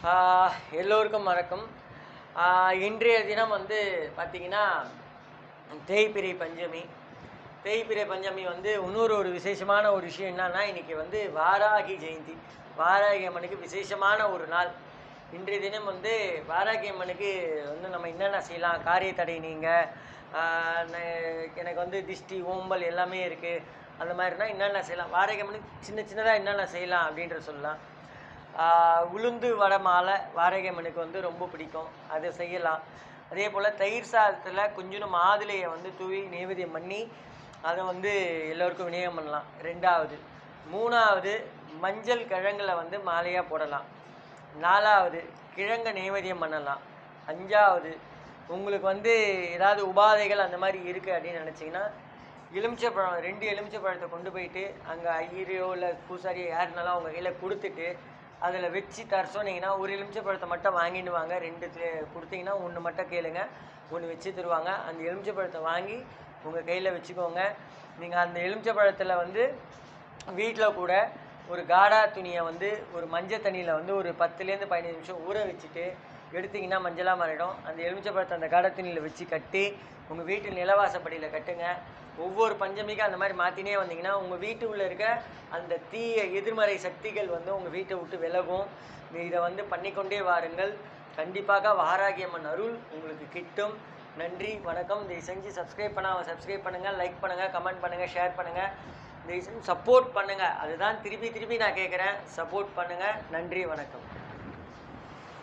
எல்லோருக்கும் வணக்கம். இன்றைய தினம் வந்து பார்த்திங்கன்னா தேய்பிரை பஞ்சமி. தேய்பிரை பஞ்சமி வந்து இன்னொரு ஒரு விசேஷமான ஒரு விஷயம் என்னன்னா இன்றைக்கி வந்து வாராகி ஜெயந்தி. வாராகி அம்மனுக்கு விசேஷமான ஒரு நாள். இன்றைய தினம் வந்து வாராகி அம்மனுக்கு வந்து நம்ம என்னென்ன செய்யலாம் காரிய தடை நீங்க எனக்கு வந்து திஷ்டி ஓம்பல் எல்லாமே இருக்குது அந்த மாதிரினா என்னென்ன செய்யலாம்? வாராகி அம்மனுக்கு சின்ன சின்னதாக என்னென்ன செய்யலாம் அப்படின்ற சொல்லலாம். உளுந்து வடை மாலை வாரகை மனுக்கு வந்து ரொம்ப பிடிக்கும். அதை செய்யலாம். அதே போல் தயிர் சாதத்தில் கொஞ்சம் மாதுளையை வந்து தூவி நைவேத்தியம் பண்ணி அதை வந்து எல்லோருக்கும் விநியோகம் பண்ணலாம். ரெண்டாவது. மூணாவது மஞ்சள் கிழங்குல வந்து மாலையாக போடலாம். நாலாவது கிழங்கை நைவேத்தியம் பண்ணலாம். அஞ்சாவது உங்களுக்கு வந்து ஏதாவது உபாதைகள் அந்த மாதிரி இருக்குது அப்படின்னு நினச்சிங்கன்னா எலுமிச்சைப்பழம் ரெண்டு எலுமிச்சைப்பழத்தை கொண்டு போயிட்டு அங்கே ஐயரையோ இல்லை பூசாரியோ யாருனாலும் அவங்க கையில் கொடுத்துட்டு அதில் வச்சு தர சொன்னீங்கன்னா ஒரு எலுமிச்சைப்பழத்தை மட்டும் வாங்கிட்டு வாங்க. ரெண்டு கொடுத்தீங்கன்னா ஒன்று மட்டும் கேளுங்க. ஒன்று வச்சு தருவாங்க. அந்த எலுமிச்சைப்பழத்தை வாங்கி உங்கள் கையில் வச்சுக்கோங்க. நீங்கள் அந்த எலுமிச்சைப்பழத்தில் வந்து வீட்டில் கூட ஒரு காடா துணியை வந்து ஒரு மஞ்சள் தண்ணியில் வந்து ஒரு பத்துலேருந்து பதினஞ்சு நிமிஷம் ஊற வச்சுட்டு எடுத்தீங்கன்னா மஞ்சளாக மாறிடும். அந்த எலுமிச்சப்பழத்தை அந்த காடா வச்சு கட்டி உங்கள் வீட்டு நிலவாசப்படியில் கட்டுங்க. ஒவ்வொரு பஞ்சமிக்கும் அந்த மாதிரி மாற்றினே வந்தீங்கன்னா உங்கள் வீட்டு உள்ளே இருக்க அந்த தீய எதிர்மறை சக்திகள் வந்து உங்கள் வீட்டை விட்டு விலகும். இதை வந்து பண்ணிக்கொண்டே வாருங்கள். கண்டிப்பாக வாராகியம்மன் அருள் உங்களுக்கு கிட்டும். நன்றி வணக்கம். இதை செஞ்சு சப்ஸ்கிரைப் பண்ணாமல் சப்ஸ்கிரைப் பண்ணுங்கள் லைக் பண்ணுங்கள் கமெண்ட் பண்ணுங்கள் ஷேர் பண்ணுங்கள் இதை செஞ்சு சப்போர்ட் பண்ணுங்கள் அதுதான் திருப்பி திருப்பி நான் கேட்குறேன். சப்போர்ட் பண்ணுங்கள் நன்றி வணக்கம்.